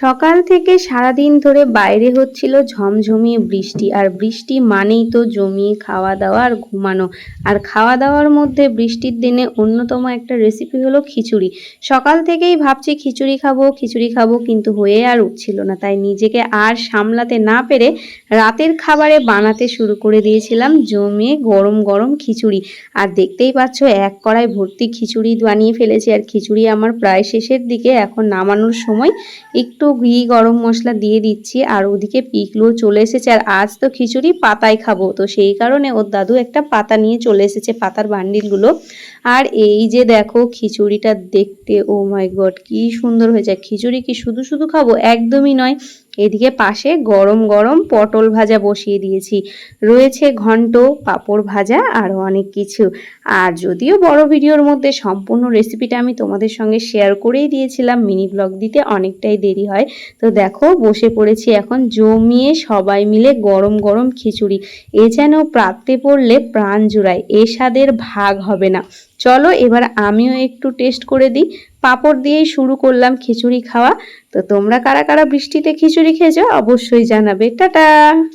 সকাল থেকে সারাদিন ধরে বাইরে হচ্ছিল ঝমঝমিয়ে বৃষ্টি, আর বৃষ্টি মানেই তো জমিয়ে খাওয়া দাওয়া আর ঘুমানো। আর খাওয়া দাওয়ার মধ্যে বৃষ্টির দিনে অন্যতম একটা রেসিপি হলো খিচুড়ি। সকাল থেকেই ভাবছি খিচুড়ি খাব খিচুড়ি খাব, কিন্তু হয়ে আর উঠছিল না। তাই নিজেকে আর সামলাতে না পেরে রাতের খাবারে বানাতে শুরু করে দিয়েছিলাম জমিয়ে গরম গরম খিচুড়ি। আর দেখতেই পাচ্ছ, এক কড়াই ভর্তি খিচুড়ি বানিয়ে ফেলেছি। আর খিচুড়ি আমার প্রায় শেষের দিকে, এখন নামানোর সময় একটু ঘি, গরম মশলা দিয়ে দিচ্ছি আর ওদিকে পিকলু চলে এসেছে আর আজ তো খিচুড়ি পাতায় খাব। তো সেই কারণে ওর দাদু একটা পাতা নিয়ে চলে এসেছে পাতার বান্ডিলগুলো। আর এই যে দেখো খিচুড়িটা দেখতে ও মাই গড কি সুন্দর হয়েছে। খিচুড়ি কি শুধু শুধু খাব? একদমই নয়। এদিকে পাশে গরম গরম পটল ভাজা বসিয়ে দিয়েছি। রয়েছে ঘন্ট, পাঁপড় ভাজা আরও অনেক কিছু। আর যদিও বড় ভিডিওর মধ্যে সম্পূর্ণ রেসিপিটা আমি তোমাদের সঙ্গে শেয়ার করেই দিয়েছিলাম মিনি ব্লগ দিতে অনেকটাই দেরি হয়। তো দেখো, বসে পড়েছি এখন। জমিয়ে সবাই মিলে গরম গরম খিচুড়ি। এ যেন প্রাপ্তে পড়লে প্রাণ জুড়ায়। এ স্বাদের ভাগ হবে না। চলো, এবার আমিও একটু টেস্ট করে দিই। পাঁপড় দিয়েই শুরু করলাম খিচুড়ি খাওয়া। তো তোমরা কারা কারা বৃষ্টিতে খিচুড়ি খেয়েছো অবশ্যই জানাবে। টাটা!